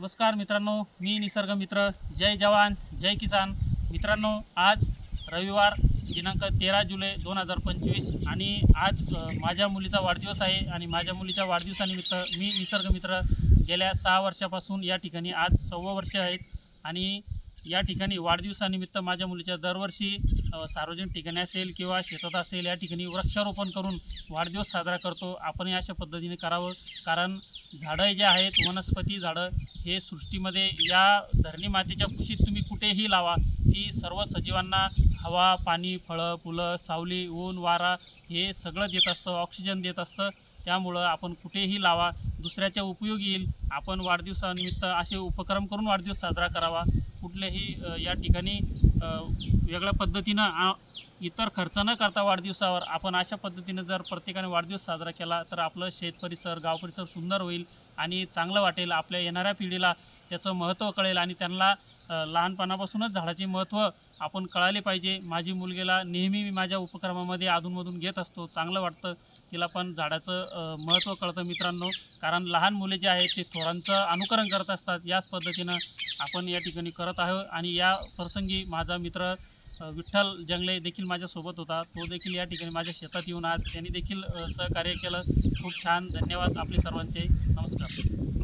नमस्कार मित्रांनो मी निसर्ग मित्र जय जवान जय किसान. मित्रांनो आज रविवार दिनांक तेरा जुलै दोन हजार पंचवीस आणि आज माझ्या मुलीचा वाढदिवस आहे आणि माझ्या मुलीच्या वाढदिवसानिमित्त मी निसर्ग मित्र गेल्या सहा वर्षापासून या ठिकाणी आज सव्वा वर्ष आहेत आणि या ठिकाणी वाढदिवसानिमित्त माझ्या मुलीच्या दरवर्षी सार्वजनिक ठिकाणी असेल किंवा शेतात असेल या ठिकाणी वृक्षारोपण करून वाढदिवस साजरा करतो. आपणही अशा पद्धतीने करावं. कारण झाडं जे आहेत वनस्पती झाडं हे सृष्टीमध्ये या धरणी मातेच्या कुशीत तुम्ही कुठेही लावा. ती सर्व सजीवांना हवा पाणी फळं फुलं सावली ऊन वारा हे सगळं देत असतं ऑक्सिजन देत असतं. त्यामुळं आपण कुठेही लावा. दुसऱ्याच्या उपयोग येईल. आपण वाढदिवसानिमित्त असे उपक्रम करून वाढदिवस साजरा करावा. कुठल्याही या ठिकाणी वेगळ्या पद्धतीनं आ, इतर खर्च न करता वाढदिवसावर आपण अशा पद्धतीनं जर प्रत्येकाने वाढदिवस साजरा केला तर आपलं शेत परिसर गाव परिसर सुंदर होईल आणि चांगलं वाटेल. आपल्या येणाऱ्या पिढीला त्याचं महत्त्व कळेल आणि त्यांना लहानपणापासूनच झाडाचे महत्त्व आपण कळाले पाहिजे. माझी मुलगीला नेहमी मी माझ्या उपक्रमामध्ये अधूनमधून घेत असतो. चांगलं वाटतं. तिला पण झाडाचं महत्त्व कळतं मित्रांनो. कारण लहान मुले जे आहेत ते थोरांचं अनुकरण करत असतात. याच पद्धतीनं आपण या ठिकाणी करत आहोत. आणि या प्रसंगी माझा मित्र विठ्ठल जंगले देखील माझ्यासोबत होता. तो देखील या ठिकाणी माझ्या शेतात येऊन आज त्यांनी देखील सहकार्य केलं. खूप छान. धन्यवाद आपले सर्वांचे. नमस्कार.